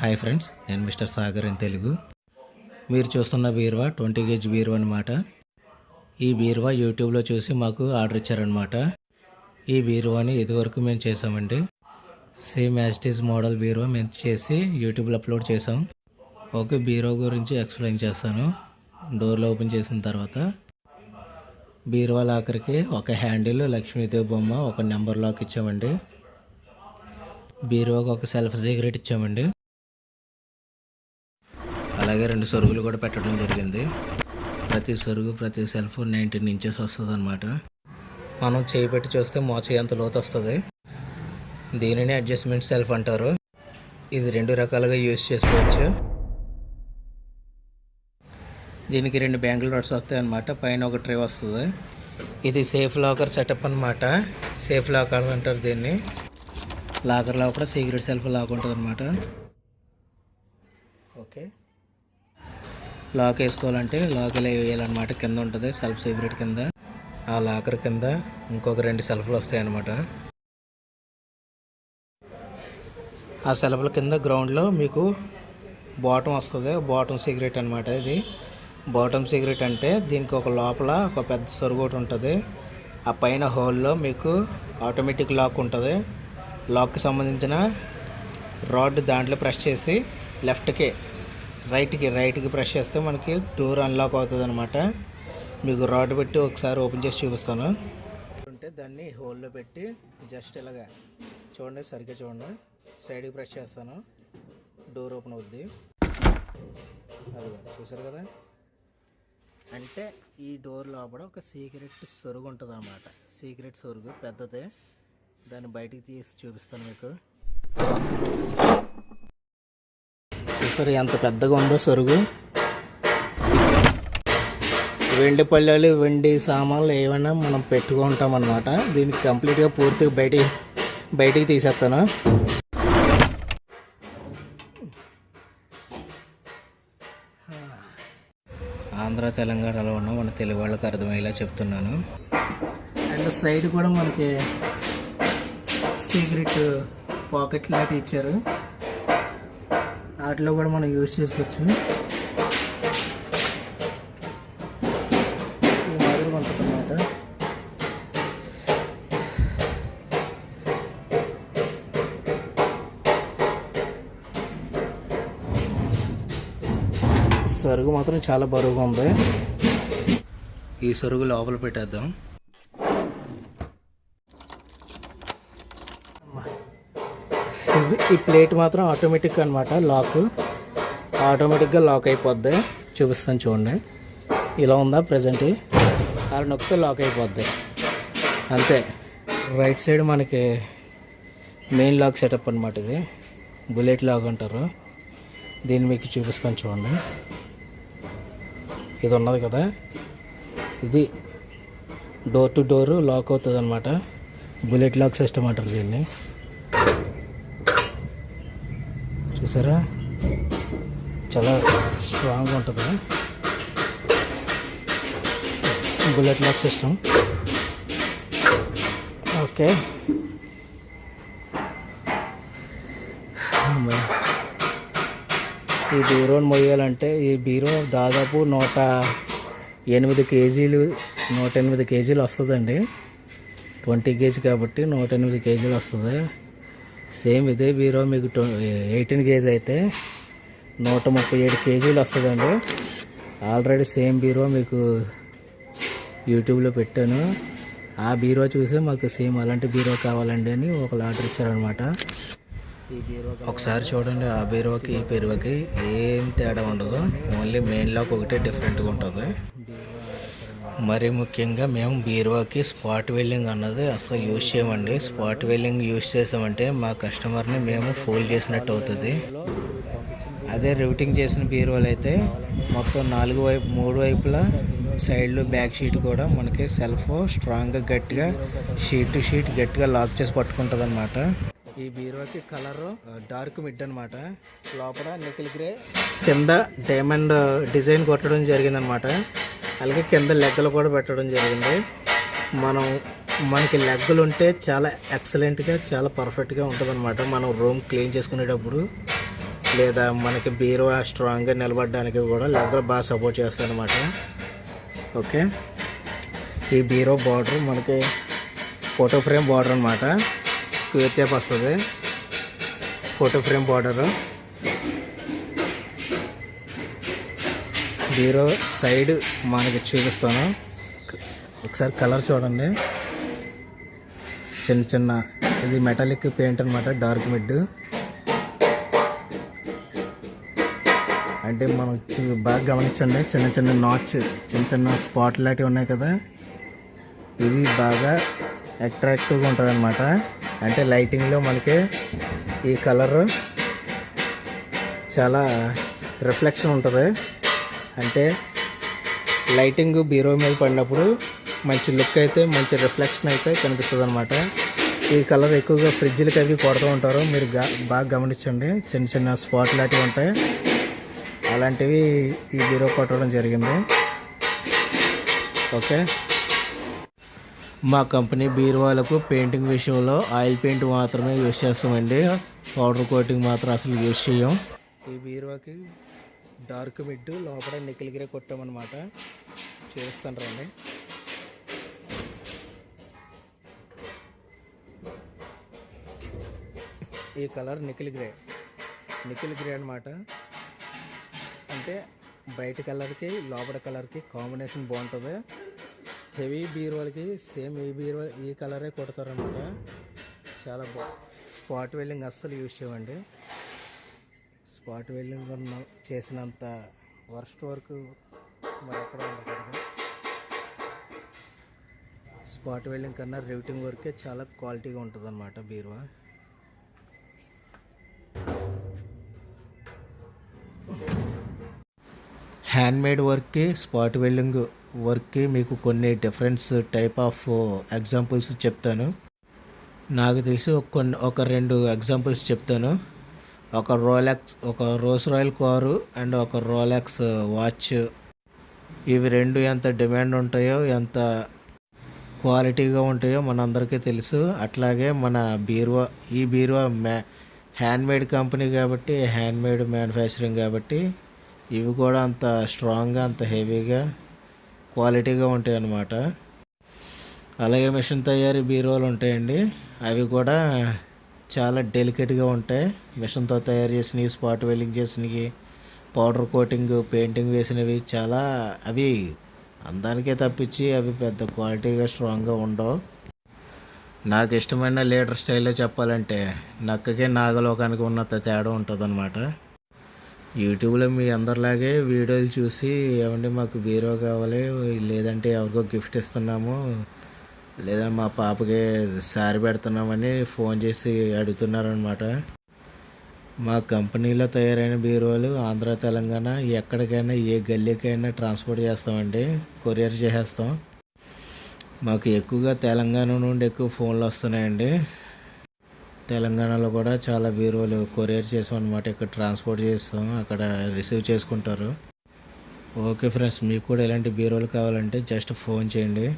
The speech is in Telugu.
హాయ్ ఫ్రెండ్స్ నేను మిస్టర్ సాగర్ ఇన్ తెలుగు. మీరు చూస్తున్న బీరువా ట్వంటీ కేజ్ బీరువా అనమాట ఈ బీరువా యూట్యూబ్లో చూసి మాకు ఆర్డర్ ఇచ్చారనమాట ఈ బీరువాని ఇదివరకు మేము చేసామండి. సేమ్ యాస్టీస్ మోడల్ బీరువా మేము చేసి యూట్యూబ్లో అప్లోడ్ చేసాం. ఓకే బీరువా గురించి ఎక్స్ప్లెయిన్ చేస్తాను. డోర్లు ఓపెన్ చేసిన తర్వాత బీరువా లాకర్కి ఒక హ్యాండిల్ లక్ష్మీదేవి బొమ్మ ఒక నెంబర్ లాక్ ఇచ్చామండి. బీరువాకి ఒక సెల్ఫ్ సీక్రెట్ ఇచ్చామండి. అలాగే రెండు సరుగులు కూడా పెట్టడం జరిగింది. ప్రతి సరుగు ప్రతి సెల్ఫ్ నైన్టీన్ ఇంచెస్ వస్తుంది అనమాట మనం చేయి పెట్టి చూస్తే మోచ ఎంత లోతు వస్తుంది దీనిని అడ్జస్ట్మెంట్ సెల్ఫ్ అంటారు. ఇది రెండు రకాలుగా యూస్ చేసుకోవచ్చు. దీనికి రెండు బ్యాంగిల్ రోడ్స్ వస్తాయి అనమాట పైన ఒక ట్రే వస్తుంది. ఇది సేఫ్ లాకర్ సెటప్ అనమాట సేఫ్ లాకర్ అంటారు దీన్ని. లాకర్లో కూడా సీక్రెట్ సెల్ఫ్ లాక్ ఉంటుంది అనమాట ఓకే. లాక్ వేసుకోవాలంటే లాక్ ఇలా వేయాలన్నమాట. కింద ఉంటుంది సెల్ఫ్ సీక్రెట్ కింద. ఆ లాకర్ కింద ఇంకొక రెండు సెల్ఫ్లు వస్తాయన్నమాట. ఆ సెల్ఫ్ల కింద గ్రౌండ్లో మీకు బాటమ్ వస్తుంది. బాటమ్ సిగరెట్ అనమాట ఇది. బాటమ్ సిగరెట్ అంటే దీనికి ఒక లోపల ఒక పెద్ద సరుగు ఒకటి ఉంటుంది. ఆ పైన హోల్లో మీకు ఆటోమేటిక్ లాక్ ఉంటుంది. లాక్కి సంబంధించిన రాడ్ దాంట్లో ప్రెస్ చేసి లెఫ్ట్కి రైట్కి రైట్కి ప్రెస్ చేస్తే మనకి డోర్ అన్లాక్ అవుతుంది అనమాట మీకు రాడ్ పెట్టి ఒకసారి ఓపెన్ చేసి చూపిస్తాను. ఉంటే దాన్ని హోల్లో పెట్టి జస్ట్ ఇలాగా చూడండి సరిగ్గా చూడండి. సైడ్కి ప్రెస్ చేస్తాను. డోర్ ఓపెన్ అవుద్ది. అది చూసారు కదా? అంటే ఈ డోర్ లోపల ఒక సీక్రెట్ సొరుగు ఉంటుంది అనమాట సీక్రెట్ సొరుగు పెద్దదే. దాన్ని బయటికి తీసి చూపిస్తాను మీకు. సరే ఎంత పెద్దగా ఉందో సొరుగు. వెండి పళ్ళాలు వెండి సామాన్లు ఏమైనా మనం పెట్టుకుంటాం అనమాట దీనికి కంప్లీట్గా పూర్తిగా బయటికి బయటికి తీసేస్తాను. ఆంధ్ర తెలంగాణలో ఉన్న మన తెలుగు వాళ్ళకి అర్థమయ్యేలా చెప్తున్నాను. అండ్ సైడ్ కూడా మనకి సీక్రెట్ పాకెట్ లాంటి ఇచ్చారు. వాటిలో కూడా మనం యూజ్ చేసుకోవచ్చు ఈ మాదిరిగా సరుగు మాత్రం చాలా బరువుగా ఉంది. ఈ సరుగు లోపల పెట్టేద్దాం. ఈ ప్లేట్ మాత్రం ఆటోమేటిక్ అనమాట లాక్. ఆటోమేటిక్గా లాక్ అయిపోద్ది. చూపిస్తాను చూడండి. ఇలా ఉందా ప్రజెంట్ అలా నొక్కితే లాక్ అయిపోద్ది. అంతే. రైట్ సైడ్ మనకి మెయిన్ లాక్ సెటప్ అనమాట ఇది. బుల్లెట్ లాక్ అంటారు. దీన్ని మీకు చూపిస్తాను చూడండి. ఇది ఉన్నది కదా. ఇది డోర్ టు డోర్ లాక్ అవుతుంది అనమాట బుల్లెట్ లాక్ సిస్టమ్ అంటారు దీన్ని. చూసారా? చాలా స్ట్రాంగ్ ఉంటుంది. Bullet lock system okay. ఈ బీరోని మొయ్యాలంటే ఈ బీరో దాదాపు నూట ఎనిమిది కేజీలు నూట ఎనిమిది కేజీలు వస్తుందండి. ట్వంటీ కేజీ కాబట్టి నూట ఎనిమిది కేజీలు వస్తుంది. సేమ్ ఇదే బీరో మీకు ఎయిటీన్ కేజీ అయితే నూట ముప్పై ఏడు కేజీలు వస్తుందండి. ఆల్రెడీ సేమ్ బీరో మీకు యూట్యూబ్లో పెట్టాను. ఆ బీరో చూసి మాకు సేమ్ అలాంటి బీరో కావాలండి అని ఒక ఆర్డర్ ఇచ్చారనమాట ఈ బీరో ఒకసారి చూడండి ఆ బీరువాకి ఈ బీరువాకి ఏం తేడా ఉండదు. ఓన్లీ మెయిన్ లాక్ ఒకటే డిఫరెంట్గా ఉంటుంది. మరి ముఖ్యంగా మేము బీరువాకి స్పాట్ వెల్లింగ్ అన్నది అసలు యూజ్ చేయమండి. స్పాట్ వెల్లింగ్ యూజ్ చేసామంటే మా కస్టమర్ని మేము ఫోల్డ్ చేసినట్టు అవుతుంది. అదే రూటింగ్ చేసిన బీరువాలు అయితే మొత్తం నాలుగు వైపు మూడు వైపులా సైడ్లు బ్యాక్ షీట్ కూడా మనకి సెల్ఫ్ స్ట్రాంగ్గా గట్టిగా షీట్ టు షీట్ గట్టిగా లాక్ చేసి పట్టుకుంటుంది అనమాట ఈ బీరువాకి కలర్ డార్క్ మిడ్ అనమాట లోపల నికిల్ గ్రే కింద డైమండ్ డిజైన్ uh, కొట్టడం జరిగింది అనమాట అలాగే కింద లెగ్గలు కూడా పెట్టడం జరిగింది. మనం మనకి లెగ్గలు ఉంటే చాలా ఎక్సలెంట్గా చాలా పర్ఫెక్ట్గా ఉంటుందన్నమాట. మనం రూమ్ క్లీన్ చేసుకునేటప్పుడు లేదా మనకి బీరువా స్ట్రాంగ్గా నిలబడడానికి కూడా లెగ్గలు బాగా సపోర్ట్ చేస్తాయి అనమాట ఓకే ఈ బీరో బార్డర్ మనకి ఫోటో ఫ్రేమ్ బార్డర్ అనమాట స్క్వేర్ టేప్ వస్తుంది. ఫోటో ఫ్రేమ్ బార్డర్ బీరో సైడ్ మనకి చూపిస్తాను. ఒకసారి కలర్ చూడండి. చిన్న చిన్న ఇది మెటాలిక్ పెయింట్ అనమాట డార్క్ మిడ్ అంటే మనం బాగా గమనించండి చిన్న చిన్న నాచ్ చిన్న చిన్న స్పాట్ లాంటివి ఉన్నాయి కదా. ఇవి బాగా అట్రాక్టివ్గా ఉంటుంది అనమాట అంటే లైటింగ్లో మనకి ఈ కలర్ చాలా రిఫ్లెక్షన్ ఉంటుంది. అంటే లైటింగ్ బీరో మీద పడినప్పుడు మంచి లుక్ అయితే మంచి రిఫ్లెక్షన్ అయితే కనిపిస్తుంది అనమాట ఈ కలర్ ఎక్కువగా ఫ్రిడ్జ్లకి అవి కొడుతూ ఉంటారు. మీరు బాగా గమనించండి. చిన్న చిన్న స్పాట్ లాంటివి ఉంటాయి. అలాంటివి ఈ బీరో కొట్టడం జరిగింది. ఓకే. మా కంపెనీ బీరువాలకు పెయింటింగ్ విషయంలో ఆయిల్ పెయింట్ మాత్రమే యూజ్ చేస్తామండి. పౌడర్ కోటింగ్ మాత్రం అసలు యూజ్ చేయం ఈ బీరువాకి డార్క్ మిడ్ లోపల నిఖిల్ గ్రే కొట్టామన్నమాట. చేస్తాను రండి. ఈ colour nickel grey nickel grey అనమాట అంటే బయట కలర్కి లోపల కలర్కి కాంబినేషన్ బాగుంటుంది. హెవీ బీరువాలకి సేమ్ ఈ బీరువా ఈ కలరే కొడతారనమాట చాలా బా స్పాట్ వెల్డింగ్ అస్సలు యూజ్ చేయమండి. స్పాట్ వెల్డింగ్ చేసినంత వర్స్ట్ వర్క్ మరి ఎక్కడ ఉండకూడదు స్పాట్ వెల్డింగ్ కన్నా రివిటింగ్ వర్కే చాలా క్వాలిటీగా ఉంటుంది అనమాట బీరువా. హ్యాండ్మేడ్ వర్క్కి స్పాట్ వెల్డింగ్ వర్క్కి మీకు కొన్ని డిఫరెన్స్ టైప్ ఆఫ్ ఎగ్జాంపుల్స్ చెప్తాను. నాకు తెలిసి ఒక కొన్ని ఒక రెండు ఎగ్జాంపుల్స్ చెప్తాను. ఒక రోలెక్స్ ఒక రోస్ రాయల్ కారు అండ్ ఒక రోలెక్స్ వాచ్. ఇవి రెండు ఎంత డిమాండ్ ఉంటాయో ఎంత క్వాలిటీగా ఉంటాయో మనందరికీ తెలుసు. అట్లాగే మన బీరువా ఈ బీరువా మ్యా హ్యాండ్మేడ్ కంపెనీ కాబట్టి హ్యాండ్మేడ్ మ్యానుఫ్యాక్చరింగ్ కాబట్టి ఇవి కూడా అంత స్ట్రాంగ్గా అంత హెవీగా క్వాలిటీగా ఉంటాయి అన్నమాట అలాగే మిషన్ తయారీ బీరువాలు ఉంటాయండి. అవి కూడా చాలా డెలికేట్గా ఉంటాయి. మిషన్తో తయారు చేసినవి స్పాట్ వెల్డింగ్ చేసినవి పౌడర్ కోటింగ్ పెయింటింగ్ వేసినవి చాలా అవి అందానికే తప్పించి అవి పెద్ద క్వాలిటీగా స్ట్రాంగ్గా ఉండవు. నాకు ఇష్టమైన లీడర్ స్టైల్లో చెప్పాలంటే నక్కకి నాగలోకానికి ఉన్నంత తేడా ఉంటుంది యూట్యూబ్లో మీ అందరిలాగే వీడియోలు చూసి ఏమంటే మాకు బీరో కావాలి లేదంటే ఎవరికో గిఫ్ట్ ఇస్తున్నాము లేదా మా పాపకి సారీ పెడుతున్నామని ఫోన్ చేసి అడుగుతున్నారనమాట మా కంపెనీలో తయారైన బీరువాలు ఆంధ్ర తెలంగాణ ఎక్కడికైనా ఏ గల్లీకైనా ట్రాన్స్పోర్ట్ చేస్తామండి. కొరియర్ చేసేస్తాం. మాకు ఎక్కువగా తెలంగాణ నుండి ఎక్కువ ఫోన్లు వస్తున్నాయండి. తెలంగాణలో కూడా చాలా బీరువాలు కొరియర్ చేసాం అనమాట ఇక్కడ ట్రాన్స్పోర్ట్ చేస్తాం అక్కడ రిసీవ్ చేసుకుంటారు. ఓకే ఫ్రెండ్స్ మీకు కూడా ఇలాంటి బీరువాలు కావాలంటే జస్ట్ ఫోన్ చేయండి.